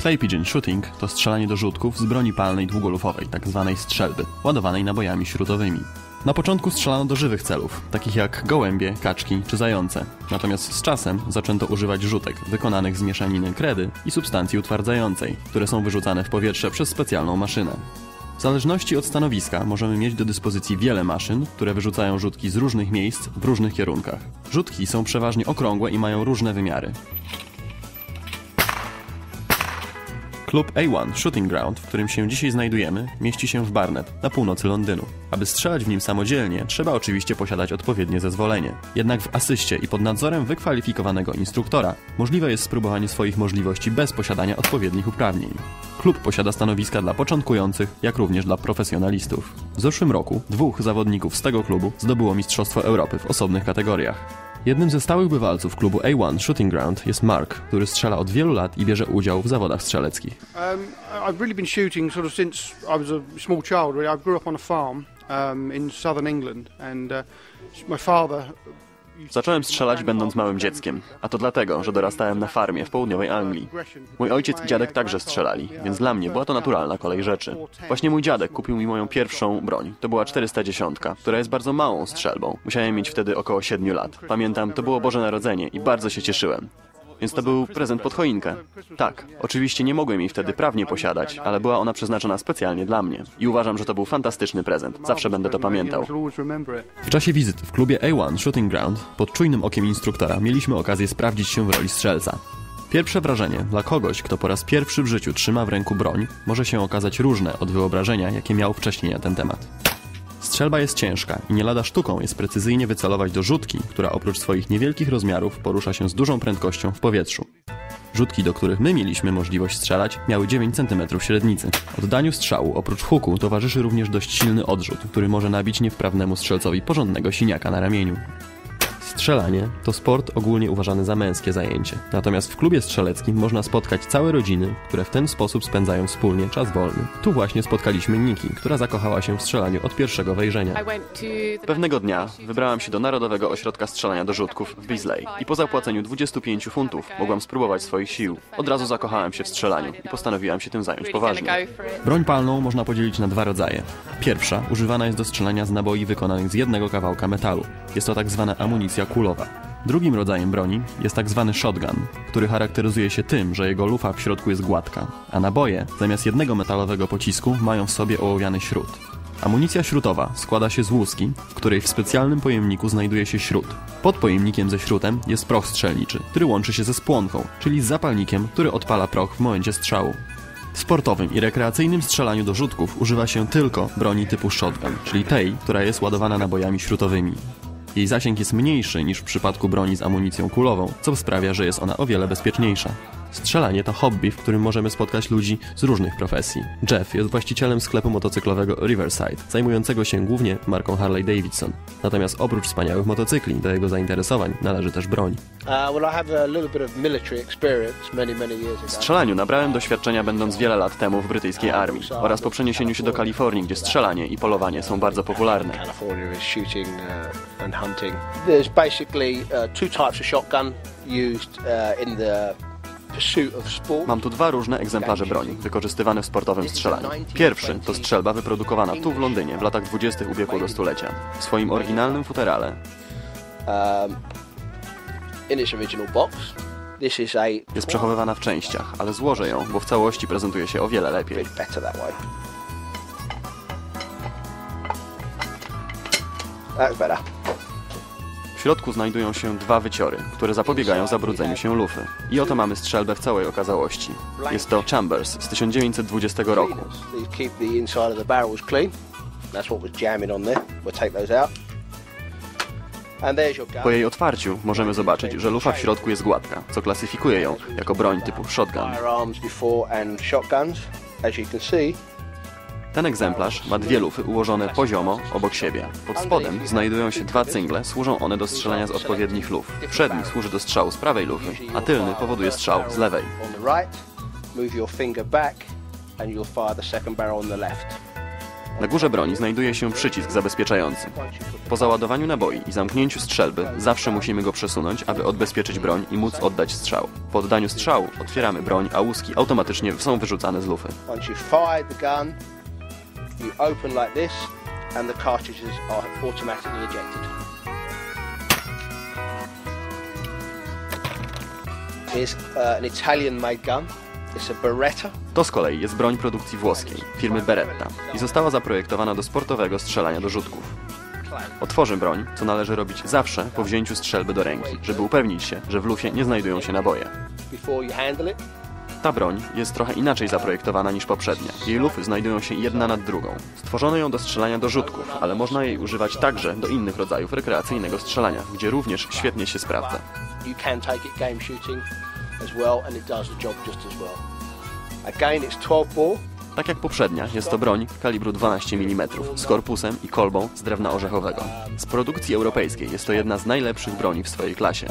Clay Pigeon Shooting to strzelanie do rzutków z broni palnej długolufowej, tzw. strzelby, ładowanej nabojami śrutowymi. Na początku strzelano do żywych celów, takich jak gołębie, kaczki czy zające. Natomiast z czasem zaczęto używać rzutek wykonanych z mieszaniny kredy i substancji utwardzającej, które są wyrzucane w powietrze przez specjalną maszynę. W zależności od stanowiska możemy mieć do dyspozycji wiele maszyn, które wyrzucają rzutki z różnych miejsc w różnych kierunkach. Rzutki są przeważnie okrągłe i mają różne wymiary. Klub A1 Shooting Ground, w którym się dzisiaj znajdujemy, mieści się w Barnet, na północy Londynu. Aby strzelać w nim samodzielnie, trzeba oczywiście posiadać odpowiednie zezwolenie. Jednak w asyście i pod nadzorem wykwalifikowanego instruktora możliwe jest spróbowanie swoich możliwości bez posiadania odpowiednich uprawnień. Klub posiada stanowiska dla początkujących, jak również dla profesjonalistów. W zeszłym roku dwóch zawodników z tego klubu zdobyło Mistrzostwo Europy w osobnych kategoriach. Jednym ze stałych bywalców klubu A1 Shooting Ground jest Mark, który strzela od wielu lat i bierze udział w zawodach strzeleckich. Um, I've really been shooting sort of since I was a small child. Really, I grew up on a farm um, in southern England, and uh, my father. Zacząłem strzelać będąc małym dzieckiem, a to dlatego, że dorastałem na farmie w południowej Anglii. Mój ojciec i dziadek także strzelali, więc dla mnie była to naturalna kolej rzeczy. Właśnie mój dziadek kupił mi moją pierwszą broń. To była 410, która jest bardzo małą strzelbą. Musiałem mieć wtedy około 7 lat. Pamiętam, to było Boże Narodzenie i bardzo się cieszyłem. Więc to był prezent pod choinkę. Tak, oczywiście nie mogłem jej wtedy prawnie posiadać, ale była ona przeznaczona specjalnie dla mnie. I uważam, że to był fantastyczny prezent. Zawsze będę to pamiętał. W czasie wizyt w klubie A1 Shooting Ground pod czujnym okiem instruktora mieliśmy okazję sprawdzić się w roli strzelca. Pierwsze wrażenie dla kogoś, kto po raz pierwszy w życiu trzyma w ręku broń, może się okazać różne od wyobrażenia, jakie miał wcześniej na ten temat. Strzelba jest ciężka i nie lada sztuką jest precyzyjnie wycelować do rzutki, która oprócz swoich niewielkich rozmiarów porusza się z dużą prędkością w powietrzu. Rzutki, do których my mieliśmy możliwość strzelać, miały 9 cm średnicy. Oddaniu strzału oprócz huku towarzyszy również dość silny odrzut, który może nabić niewprawnemu strzelcowi porządnego siniaka na ramieniu. Strzelanie to sport ogólnie uważany za męskie zajęcie. Natomiast w klubie strzeleckim można spotkać całe rodziny, które w ten sposób spędzają wspólnie czas wolny. Tu właśnie spotkaliśmy Niki, która zakochała się w strzelaniu od pierwszego wejrzenia. Pewnego dnia wybrałam się do Narodowego Ośrodka Strzelania do Rzutków w Bisley i po zapłaceniu 25 funtów mogłam spróbować swoich sił. Od razu zakochałem się w strzelaniu i postanowiłam się tym zająć poważnie. Broń palną można podzielić na dwa rodzaje. Pierwsza używana jest do strzelania z naboi wykonanych z jednego kawałka metalu. Jest to tak zwana amunicja kulowa. Drugim rodzajem broni jest tak zwany shotgun, który charakteryzuje się tym, że jego lufa w środku jest gładka, a naboje zamiast jednego metalowego pocisku mają w sobie ołowiany śrut. Amunicja śrutowa składa się z łuski, w której w specjalnym pojemniku znajduje się śrut. Pod pojemnikiem ze śrutem jest proch strzelniczy, który łączy się ze spłonką, czyli z zapalnikiem, który odpala proch w momencie strzału. W sportowym i rekreacyjnym strzelaniu do rzutków używa się tylko broni typu shotgun, czyli tej, która jest ładowana nabojami śrutowymi. Jej zasięg jest mniejszy niż w przypadku broni z amunicją kulową, co sprawia, że jest ona o wiele bezpieczniejsza. Strzelanie to hobby, w którym możemy spotkać ludzi z różnych profesji. Jeff jest właścicielem sklepu motocyklowego Riverside, zajmującego się głównie marką Harley Davidson. Natomiast oprócz wspaniałych motocykli, do jego zainteresowań należy też broń. W strzelaniu nabrałem doświadczenia będąc wiele lat temu w brytyjskiej armii oraz po przeniesieniu się do Kalifornii, gdzie strzelanie i polowanie są bardzo popularne. There's basically uh, two types of shotgun used uh, in the Mam tu dwa różne egzemplarze broni, wykorzystywane w sportowym strzelaniu. Pierwszy to strzelba wyprodukowana tu w Londynie w latach 20. ubiegłego stulecia. W swoim oryginalnym futerale um, jest przechowywana w częściach, ale złożę ją, bo w całości prezentuje się o wiele lepiej. That's better. W środku znajdują się dwa wyciory, które zapobiegają zabrudzeniu się lufy. I oto mamy strzelbę w całej okazałości. Jest to Chambers z 1920 roku. Po jej otwarciu możemy zobaczyć, że lufa w środku jest gładka, co klasyfikuje ją jako broń typu shotgun. Ten egzemplarz ma dwie lufy ułożone poziomo obok siebie. Pod spodem znajdują się dwa cyngle, służą one do strzelania z odpowiednich luf. Przedni służy do strzału z prawej lufy, a tylny powoduje strzał z lewej. Na górze broni znajduje się przycisk zabezpieczający. Po załadowaniu naboi i zamknięciu strzelby zawsze musimy go przesunąć, aby odbezpieczyć broń i móc oddać strzał. Po oddaniu strzału otwieramy broń, a łuski automatycznie są wyrzucane z lufy. You open like this, and the cartridges are automatically ejected. Uh, an Italian-made gun. It's a Beretta. To z kolei jest broń produkcji włoskiej, firmy Beretta i została zaprojektowana do sportowego strzelania do rzutków. Otworzę broń, co należy robić zawsze po wzięciu strzelby do ręki, żeby upewnić się, że w lufie nie znajdują się naboje. Ta broń jest trochę inaczej zaprojektowana niż poprzednia. Jej lufy znajdują się jedna nad drugą. Stworzono ją do strzelania do rzutków, ale można jej używać także do innych rodzajów rekreacyjnego strzelania, gdzie również świetnie się sprawdza. you can take it game shooting as well, and it does the job just as well. Again, it's 12 bore. Tak jak poprzednia, jest to broń kalibru 12 mm z korpusem i kolbą z drewna orzechowego. Z produkcji europejskiej jest to jedna z najlepszych broni w swojej klasie.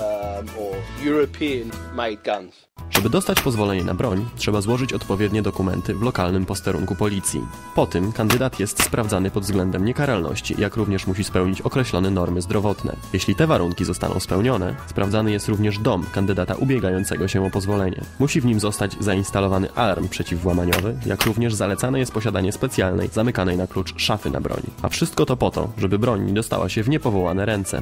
Żeby dostać pozwolenie na broń, trzeba złożyć odpowiednie dokumenty w lokalnym posterunku policji. Po tym kandydat jest sprawdzany pod względem niekaralności, jak również musi spełnić określone normy zdrowotne. Jeśli te warunki zostaną spełnione, sprawdzany jest również dom kandydata ubiegającego się o pozwolenie. Musi w nim zostać zainstalowany alarm przeciwwłamaniowy, jak również zalecane jest posiadanie specjalnej, zamykanej na klucz szafy na broń. A wszystko to po to, żeby broń nie dostała się w niepowołane ręce.